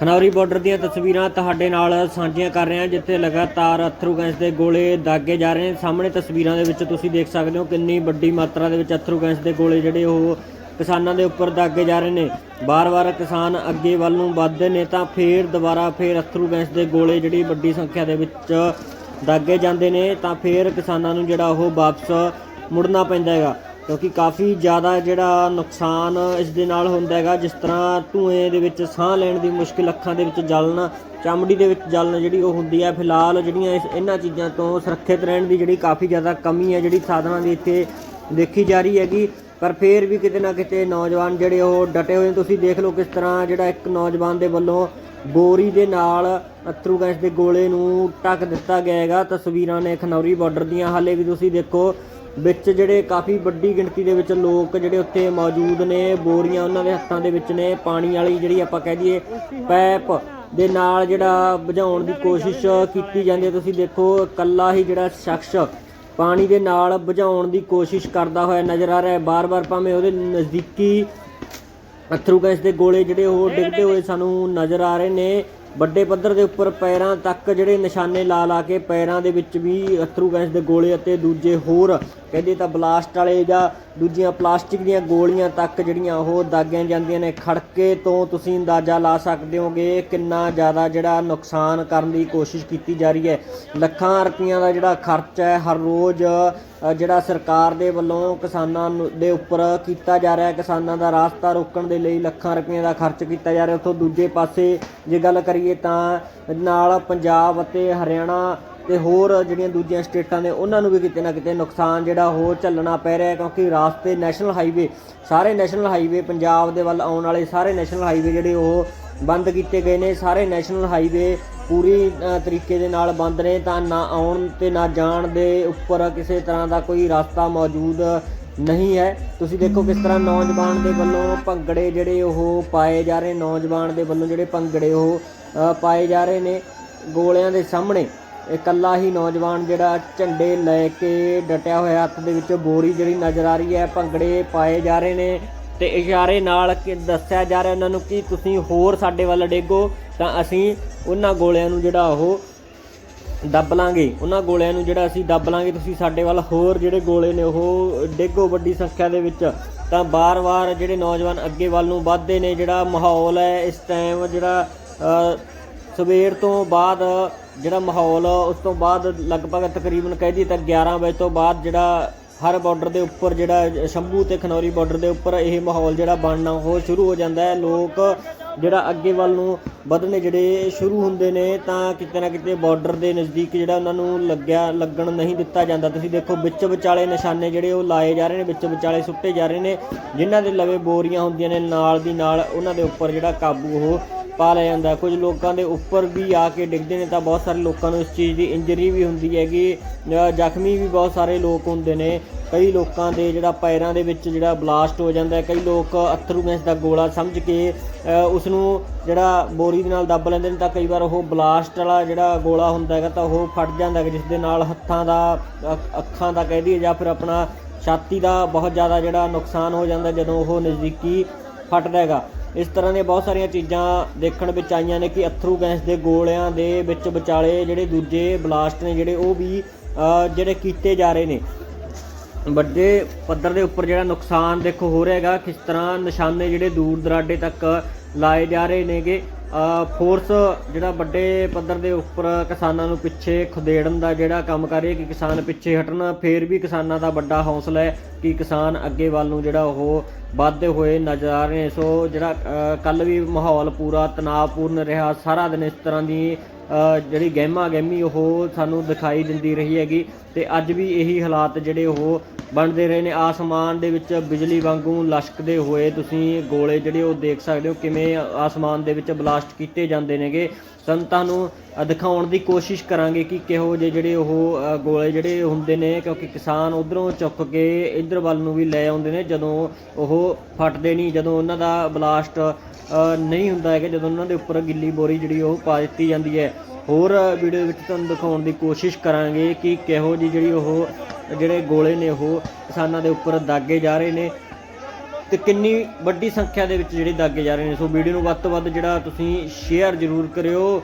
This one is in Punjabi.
ਖਨੌਰੀ ਬਾਰਡਰ ਦੀਆਂ ਤਸਵੀਰਾਂ ਤੁਹਾਡੇ ਨਾਲ ਸਾਂਝੀਆਂ ਕਰ ਰਹੇ ਹਾਂ, ਜਿੱਥੇ ਲਗਾਤਾਰ ਅਥਰੂ ਗੈਸ ਦੇ ਗੋਲੇ ਦਾਗੇ ਜਾ ਰਹੇ ਨੇ ਸਾਹਮਣੇ ਤਸਵੀਰਾਂ ਦੇ ਵਿੱਚ ਤੁਸੀਂ ਦੇਖ ਸਕਦੇ ਹੋ ਕਿੰਨੀ ਵੱਡੀ ਮਾਤਰਾ ਦੇ ਵਿੱਚ ਅਥਰੂ ਗੈਸ ਦੇ ਗੋਲੇ ਜਿਹੜੇ ਉਹ ਕਿਸਾਨਾਂ ਦੇ ਉੱਪਰ ਦਾਗੇ ਜਾ ਰਹੇ ਨੇ। ਬਾਰ-ਬਾਰ ਕਿਸਾਨ ਅੱਗੇ ਵੱਲ ਨੂੰ ਵੱਧਦੇ ਨੇ ਤਾਂ ਫੇਰ ਦੁਬਾਰਾ ਫੇਰ ਅਥਰੂ ਗੈਸ ਦੇ ਗੋਲੇ ਜਿਹੜੀ ਵੱਡੀ ਸੰਖਿਆ ਦੇ ਵਿੱਚ ਦਾਗੇ ਜਾਂਦੇ ਨੇ ਤਾਂ ਫੇਰ ਕਿਸਾਨਾਂ ਨੂੰ ਜਿਹੜਾ ਉਹ ਵਾਪਸ ਮੁੜਨਾ ਪੈਂਦਾ ਹੈਗਾ। ਕਿਉਂਕਿ ਕਾਫੀ ਜ਼ਿਆਦਾ ਜਿਹੜਾ ਨੁਕਸਾਨ ਇਸ ਦੇ ਨਾਲ ਹੁੰਦਾ ਹੈਗਾ, ਜਿਸ ਤਰ੍ਹਾਂ ਧੂਏ ਦੇ ਵਿੱਚ ਸਾਹ ਲੈਣ ਦੀ ਮੁਸ਼ਕਿਲ ਅੱਖਾਂ ਦੇ ਵਿੱਚ ਜਲਨ ਚਮੜੀ ਦੇ ਵਿੱਚ ਜਲਣ ਜਿਹੜੀ ਉਹ ਹੁੰਦੀ ਹੈ, ਫਿਲਹਾਲ ਜਿਹੜੀਆਂ ਇਸ- ਇਹਨਾਂ ਚੀਜ਼ਾਂ ਤੋਂ ਸੁਰੱਖਿਅਤ ਰਹਿਣ ਦੀ ਜਿਹੜੀ ਕਾਫੀ ਜ਼ਿਆਦਾ ਕਮੀ ਹੈ, ਜਿਹੜੀ ਸਾਧਨਾਂ ਦੀ ਇੱਥੇ ਦੇਖੀ ਜਾ ਰਹੀ ਹੈਗੀ। ਪਰ ਫੇਰ ਵੀ ਕਿਤੇ ਨਾ ਕਿਤੇ ਨੌਜਵਾਨ ਜਿਹੜੇ ਉਹ ਡਟੇ ਹੋਏ ਨੇ। ਤੁਸੀਂ ਦੇਖ ਲਓ ਕਿਸ ਤਰ੍ਹਾਂ ਜਿਹੜਾ ਇੱਕ ਨੌਜਵਾਨ ਦੇ ਵੱਲੋਂ ਬੋਰੀ ਦੇ ਨਾਲ ਅਥਰੂ ਗੈਸ ਦੇ ਗੋਲੇ ਨੂੰ ਟੱਕ ਦਿੱਤਾ ਗਿਆ ਹੈਗਾ। ਤਸਵੀਰਾਂ ਨੇ ਖਨੌਰੀ ਬਾਰਡਰ ਦੀਆਂ। ਹਾਲੇ ਵੀ ਤੁਸੀਂ ਦੇਖੋ ਵਿੱਚ ਜਿਹੜੇ ਕਾਫੀ ਵੱਡੀ ਗਿਣਤੀ ਦੇ ਵਿੱਚ ਲੋਕ ਜਿਹੜੇ ਉੱਥੇ ਮੌਜੂਦ ਨੇ, ਬੋਰੀਆਂ ਉਹਨਾਂ ਦੇ ਹੱਥਾਂ ਦੇ ਵਿੱਚ ਨੇ, ਪਾਣੀ ਵਾਲੀ ਜਿਹੜੀ ਆਪਾਂ ਕਹਿ ਦਈਏ ਪੈਪ ਦੇ ਨਾਲ ਜਿਹੜਾ ਬੁਝਾਉਣ ਦੀ ਕੋਸ਼ਿਸ਼ ਕੀਤੀ ਜਾਂਦੀ ਹੈ। ਤੁਸੀਂ ਦੇਖੋ, ਇਕੱਲਾ ਹੀ ਜਿਹੜਾ ਸ਼ਖਸ ਪਾਣੀ ਦੇ ਨਾਲ ਬੁਝਾਉਣ ਦੀ ਕੋਸ਼ਿਸ਼ ਕਰਦਾ ਹੋਇਆ ਨਜ਼ਰ ਆ ਰਿਹਾ ਹੈ। ਬਾਰ-ਬਾਰ ਭਾਵੇਂ ਉਹਦੇ ਨਜ਼ਦੀਕੀ ਅਥਰੂ ਗੈਸ ਦੇ ਗੋਲੇ ਜਿਹੜੇ ਉਹ ਡਿੱਗਦੇ ਹੋਏ ਸਾਨੂੰ ਨਜ਼ਰ ਆ ਰਹੇ ਨੇ। ਵੱਡੇ ਪੱਧਰ ਦੇ ਉੱਪਰ ਪੈਰਾਂ ਤੱਕ ਜਿਹੜੇ ਨਿਸ਼ਾਨੇ ਲਾ ਲਾ ਕੇ ਪੈਰਾਂ ਦੇ ਵਿੱਚ ਵੀ ਅਥਰੂ ਗੈਸ ਦੇ ਗੋਲੇ ਅਤੇ ਦੂਜੇ ਹੋਰ ਕਹਿੰਦੇ ਤਾਂ ਬਲਾਸਟ ਵਾਲੇ ਜਾਂ ਦੂਜੀਆਂ ਪਲਾਸਟਿਕ ਦੀਆਂ ਗੋਲੀਆਂ ਤੱਕ ਜਿਹੜੀਆਂ ਉਹ ਦਾਗੀਆਂ ਜਾਂਦੀਆਂ ਨੇ। ਖੜਕੇ ਤੋਂ ਤੁਸੀਂ ਅੰਦਾਜ਼ਾ ਲਾ ਸਕਦੇ ਹੋਗੇ ਕਿੰਨਾ ਜ਼ਿਆਦਾ ਜਿਹੜਾ ਨੁਕਸਾਨ ਕਰਨ ਦੀ ਕੋਸ਼ਿਸ਼ ਕੀਤੀ ਜਾ ਰਹੀ ਹੈ। ਲੱਖਾਂ ਰੁਪਈਆਂ ਦਾ ਜਿਹੜਾ ਖਰਚ ਹੈ ਹਰ ਰੋਜ਼ ਜਿਹੜਾ ਸਰਕਾਰ ਦੇ ਵੱਲੋਂ ਕਿਸਾਨਾਂ ਨੂੰ- ਦੇ ਉੱਪਰ ਕੀਤਾ ਜਾ ਰਿਹਾ ਹੈ। ਕਿਸਾਨਾਂ ਦਾ ਰਾਸਤਾ ਰੋਕਣ ਦੇ ਲਈ ਲੱਖਾਂ ਰੁਪਈਆਂ ਦਾ ਖਰਚ ਕੀਤਾ ਜਾ ਰਿਹਾ। ਉੱਥੋਂ ਦੂਜੇ ਪਾਸੇ ਜੇ ਗੱਲ ਕਰੀਏ ਤਾਂ ਨਾਲ ਪੰਜਾਬ ਅਤੇ ਹਰਿਆਣਾ ਅਤੇ ਹੋਰ ਜਿਹੜੀਆਂ ਦੂਜੀਆਂ ਸਟੇਟਾਂ ਨੇ, ਉਹਨਾਂ ਨੂੰ ਵੀ ਕਿਤੇ ਨਾ ਕਿਤੇ ਨੁਕਸਾਨ ਜਿਹੜਾ ਉਹ ਝੱਲਣਾ ਪੈ ਰਿਹਾ ਕਿਉਂਕਿ ਰਾਸਤੇ ਨੈਸ਼ਨਲ ਹਾਈਵੇ, ਸਾਰੇ ਨੈਸ਼ਨਲ ਹਾਈਵੇ ਪੰਜਾਬ ਦੇ ਵੱਲ ਆਉਣ ਵਾਲੇ ਸਾਰੇ ਨੈਸ਼ਨਲ ਹਾਈਵੇ ਜਿਹੜੇ ਉਹ ਬੰਦ ਕੀਤੇ ਗਏ ਨੇ, ਸਾਰੇ ਨੈਸ਼ਨਲ ਹਾਈਵੇ ਪੂਰੀ ਤਰੀਕੇ ਦੇ ਨਾਲ ਬੰਦ ਨੇ ਤਾਂ ਨਾ ਆਉਣ ਤੇ ਨਾ ਜਾਣ ਦੇ ਉੱਪਰ ਕਿਸੇ ਤਰ੍ਹਾਂ ਦਾ ਕੋਈ ਰਸਤਾ ਮੌਜੂਦ ਨਹੀਂ ਹੈ। ਤੁਸੀਂ ਦੇਖੋ ਕਿਸ ਤਰ੍ਹਾਂ ਨੌਜਵਾਨ ਦੇ ਵੱਲੋਂ ਭੰਗੜੇ ਜਿਹੜੇ ਉਹ ਪਾਏ ਜਾ ਰਹੇ, ਨੌਜਵਾਨ ਦੇ ਵੱਲੋਂ ਜਿਹੜੇ ਭੰਗੜੇ ਉਹ ਪਾਏ ਜਾ ਰਹੇ ਨੇ ਗੋਲਿਆਂ ਦੇ ਸਾਹਮਣੇ। ਇਕੱਲਾ ਹੀ ਨੌਜਵਾਨ ਜਿਹੜਾ ਝੰਡੇ ਲੈ ਕੇ ਡਟਿਆ ਹੋਇਆ ਹੱਥ ਦੇ ਵਿੱਚ ਬੋਰੀ ਜਿਹੜੀ ਨਜ਼ਰ ਆ ਰਹੀ ਹੈ, ਭੰਗੜੇ ਪਾਏ ਜਾ ਰਹੇ ਨੇ ਤੇ ਇਸ਼ਾਰੇ ਨਾਲ ਕਿ ਦੱਸਿਆ ਜਾ ਰਿਹਾ ਉਹਨਾਂ ਨੂੰ ਕਿ ਤੁਸੀਂ ਹੋਰ ਸਾਡੇ ਵੱਲ ਡੇਗੋ ਤਾਂ ਅਸੀਂ ਉਹਨਾਂ ਗੋਲਿਆਂ ਨੂੰ ਜਿਹੜਾ ਉਹ ਦੱਬ ਲਾਂਗੇ। ਉਹਨਾਂ ਗੋਲਿਆਂ ਨੂੰ ਜਿਹੜਾ ਅਸੀਂ ਦੱਬ ਲਾਂਗੇ, ਤੁਸੀਂ ਸਾਡੇ ਵੱਲ ਹੋਰ ਜਿਹੜੇ ਗੋਲੇ ਨੇ, ਉਹ ਡੇਗੋ ਵੱਡੀ ਸੰਖਿਆ ਦੇ ਵਿੱਚ। ਤਾਂ ਬਾਰ-ਬਾਰ ਜਿਹੜੇ ਨੌਜਵਾਨ ਅੱਗੇ ਵੱਲ ਨੂੰ ਵੱਧਦੇ ਨੇ, ਜਿਹੜਾ ਮਾਹੌਲ ਹੈ, ਇਸ ਟਾਈਮ ਜਿਹੜਾ ਸਵੇਰ ਤੋਂ ਬਾਅਦ ਜਿਹੜਾ ਮਾਹੌਲ, ਉਸ ਤੋਂ ਬਾਅਦ ਲਗਭਗ ਤਕਰੀਬਨ ਕਹਿ ਦਈਏ ਤਾਂ 11 ਵਜੇ ਤੋਂ ਬਾਅਦ ਜਿਹੜਾ ਹਰ ਬਾਰਡਰ ਦੇ ਉੱਪਰ ਜਿਹੜਾ ਸ਼ੰਭੂ ਤੇ ਖਨੌਰੀ ਬਾਰਡਰ ਦੇ ਉੱਪਰ ਇਹ ਮਾਹੌਲ ਜਿਹੜਾ ਬਣਨਾ ਉਹ ਸ਼ੁਰੂ ਹੋ ਜਾਂਦਾ ਹੈ। ਲੋਕ ਜਿਹੜਾ ਅੱਗੇ ਵੱਲ ਨੂੰ ਵਧਣੇ ਜਿਹੜੇ ਸ਼ੁਰੂ ਹੁੰਦੇ ਨੇ, ਤਾਂ ਕਿਤੇ ਨਾ ਕਿਤੇ ਬਾਰਡਰ ਦੇ ਨਜ਼ਦੀਕ ਜਿਹੜਾ ਉਹਨਾਂ ਨੂੰ ਲੱਗਿਆ, ਲੱਗਣ ਨਹੀਂ ਦਿੱਤਾ ਜਾਂਦਾ। ਤੁਸੀਂ ਦੇਖੋ, ਵਿੱਚ ਵਿਚਾਲੇ ਨਿਸ਼ਾਨੇ ਜਿਹੜੇ ਉਹ ਲਾਏ ਜਾ ਰਹੇ ਨੇ, ਵਿੱਚ ਵਿਚਾਲੇ ਸੁੱਟੇ ਜਾ ਰਹੇ ਨੇ, ਜਿਨ੍ਹਾਂ ਦੇ ਲਵੇ ਬੋਰੀਆਂ ਹੁੰਦੀਆਂ ਨੇ, ਨਾਲ ਦੀ ਨਾਲ ਉਹਨਾਂ ਦੇ ਉੱਪਰ ਜਿਹੜਾ ਕਾਬੂ ਉਹ ਪਾ ਲਿਆ ਜਾਂਦਾ। ਕੁਝ ਲੋਕਾਂ ਦੇ ਉੱਪਰ ਵੀ ਆ ਕੇ ਡਿੱਗਦੇ ਨੇ, ਤਾਂ ਬਹੁਤ ਸਾਰੇ ਲੋਕਾਂ ਨੂੰ ਇਸ ਚੀਜ਼ ਦੀ ਇੰਜਰੀ ਵੀ ਹੁੰਦੀ ਹੈਗੀ। ਜ਼ਖਮੀ ਵੀ ਬਹੁਤ ਸਾਰੇ ਲੋਕ ਹੁੰਦੇ ਨੇ। ਕਈ ਲੋਕਾਂ ਦੇ ਜਿਹੜਾ ਪੈਰਾਂ ਦੇ ਵਿੱਚ ਜਿਹੜਾ ਬਲਾਸਟ ਹੋ ਜਾਂਦਾ ਕਈ ਲੋਕ ਅਥਰੂ ਗੈਸ ਦਾ ਗੋਲਾ ਸਮਝ ਕੇ ਉਸ ਨੂੰ ਜਿਹੜਾ ਬੋਰੀ ਦੇ ਨਾਲ ਦੱਬ ਲੈਂਦੇ ਨੇ ਤਾਂ ਕਈ ਵਾਰ ਉਹ ਬਲਾਸਟ ਵਾਲਾ ਜਿਹੜਾ ਗੋਲਾ ਹੁੰਦਾ ਹੈਗਾ ਤਾਂ ਉਹ ਫਟ ਜਾਂਦਾ ਜਿਸ ਦੇ ਨਾਲ ਹੱਥਾਂ ਦਾ ਅ- ਅੱਖਾਂ ਦਾ ਕਹਿ ਦਈਏ ਜਾਂ ਫਿਰ ਆਪਣਾ ਛਾਤੀ ਦਾ ਬਹੁਤ ਜ਼ਿਆਦਾ ਜਿਹੜਾ ਨੁਕਸਾਨ ਹੋ ਜਾਂਦਾ ਜਦੋਂ ਉਹ ਨਜ਼ਦੀਕੀ ਫਟਦਾ ਹੈਗਾ। ਇਸ ਤਰ੍ਹਾਂ ਦੀਆਂ ਬਹੁਤ ਸਾਰੀਆਂ ਚੀਜ਼ਾਂ ਦੇਖਣ ਵਿੱਚ ਆਈਆਂ ਨੇ ਕਿ ਅਥਰੂ ਗੈਸ ਦੇ ਗੋਲਿਆਂ ਦੇ ਵਿੱਚ ਵਿਚਾਲੇ ਜਿਹੜੇ ਦੂਜੇ ਬਲਾਸਟ ਨੇ ਜਿਹੜੇ ਉਹ ਵੀ ਜਿਹੜੇ ਕੀਤੇ ਜਾ ਰਹੇ ਨੇ। ਵੱਡੇ ਪੱਧਰ ਦੇ ਉੱਪਰ ਜਿਹੜਾ ਨੁਕਸਾਨ ਦੇਖੋ ਹੋ ਰਿਹਾ ਹੈਗਾ, ਕਿਸ ਤਰ੍ਹਾਂ ਨਿਸ਼ਾਨੇ ਜਿਹੜੇ ਦੂਰ ਦਰਾਡੇ ਤੱਕ ਲਾਏ ਜਾ ਰਹੇ ਨੇਗੇ ਫੋਰਸ ਜਿਹੜਾ ਵੱਡੇ ਪੱਧਰ ਦੇ ਉੱਪਰ ਕਿਸਾਨਾਂ ਨੂੰ ਪਿੱਛੇ ਖਦੇੜਨ ਦਾ ਜਿਹੜਾ ਕੰਮ ਕਰ ਰਹੀ ਹੈ ਕਿ ਕਿਸਾਨ ਪਿੱਛੇ ਹਟਣ, ਫੇਰ ਵੀ ਕਿਸਾਨਾਂ ਦਾ ਵੱਡਾ ਹੌਸਲਾ ਹੈ ਕਿ ਕਿਸਾਨ ਅੱਗੇ ਵੱਲ ਨੂੰ ਜਿਹੜਾ ਉਹ ਵੱਧਦੇ ਹੋਏ ਨਜ਼ਰ ਆ ਰਹੇ ਸੋ ਜਿਹੜਾ ਕੱਲ ਵੀ ਮਾਹੌਲ ਪੂਰਾ ਤਣਾਅਪੂਰਨ ਰਿਹਾ, ਸਾਰਾ ਦਿਨ ਇਸ ਤਰ੍ਹਾਂ ਦੀ ਜਿਹੜੀ ਗਹਿਮਾ ਗਹਿਮੀ ਉਹ ਸਾਨੂੰ ਦਿਖਾਈ ਦਿੰਦੀ ਰਹੀ ਹੈਗੀ ਤੇ ਅੱਜ ਵੀ ਇਹੀ ਹਾਲਾਤ ਜਿਹੜੇ ਉਹ ਬਣਦੇ ਰਹੇ ਨੇ। ਆਸਮਾਨ ਦੇ ਵਿੱਚ ਬਿਜਲੀ ਵਾਂਗੂ ਲਸ਼ਕਦੇ ਹੋਏ ਤੁਸੀਂ ਗੋਲੇ ਜਿਹੜੇ ਉਹ ਦੇਖ ਸਕਦੇ ਹੋ ਕਿਵੇਂ ਆਸਮਾਨ ਦੇ ਵਿੱਚ ਬਲਾਸਟ ਕੀਤੇ ਜਾਂਦੇ ਨੇਗੇ। ਸੰਤਾਂ ਨੂੰ ਦਿਖਾਉਣ ਦੀ ਕੋਸ਼ਿਸ਼ ਕਰਾਂਗੇ ਕਿ ਕਿਹੋ ਜਿਹੇ ਜਿਹੜੇ ਉਹ ਗੋਲੇ ਜਿਹੜੇ ਹੁੰਦੇ ਨੇ, ਕਿਉਂਕਿ ਕਿਸਾਨ ਉਧਰੋਂ ਚੁੱਕ ਕੇ ਇੱਧਰ ਵੱਲ ਨੂੰ ਵੀ ਲੈ ਆਉਂਦੇ ਨੇ, ਜਦੋਂ ਉਹ ਫਟਦੇ ਨਹੀਂ, ਜਦੋਂ ਉਹਨਾਂ ਦਾ ਬਲਾਸਟ ਨਹੀਂ ਹੁੰਦਾ ਹੈਗਾ, ਜਦੋਂ ਉਹਨਾਂ ਦੇ ਉੱਪਰ ਗਿੱਲੀ ਬੋਰੀ ਜਿਹੜੀ ਉਹ ਪਾ ਦਿੱਤੀ ਜਾਂਦੀ ਹੈ। ਹੋਰ ਵੀਡੀਓ ਵਿੱਚ ਤੁਹਾਨੂੰ ਦਿਖਾਉਣ ਦੀ ਕੋਸ਼ਿਸ਼ ਕਰਾਂਗੇ ਕਿ ਕਿਹੋ ਜਿਹੀ ਜਿਹੜੀ ਉਹ, ਜਿਹੜੇ ਗੋਲੇ ਨੇ ਉਹ ਕਿਸਾਨਾਂ ਦੇ ਉੱਪਰ ਦਾਗੇ ਜਾ ਰਹੇ ਨੇ ਤੇ ਕਿੰਨੀ ਵੱਡੀ ਸੰਖਿਆ ਦੇ ਵਿੱਚ ਜਿਹੜੇ ਦਾਗੇ ਜਾ ਰਹੇ ਨੇ। ਸੋ ਵੀਡੀਓ ਨੂੰ ਵੱਧ ਤੋਂ ਵੱਧ ਜਿਹੜਾ ਤੁਸੀਂ ਸ਼ੇਅਰ ਜ਼ਰੂਰ ਕਰਿਓ।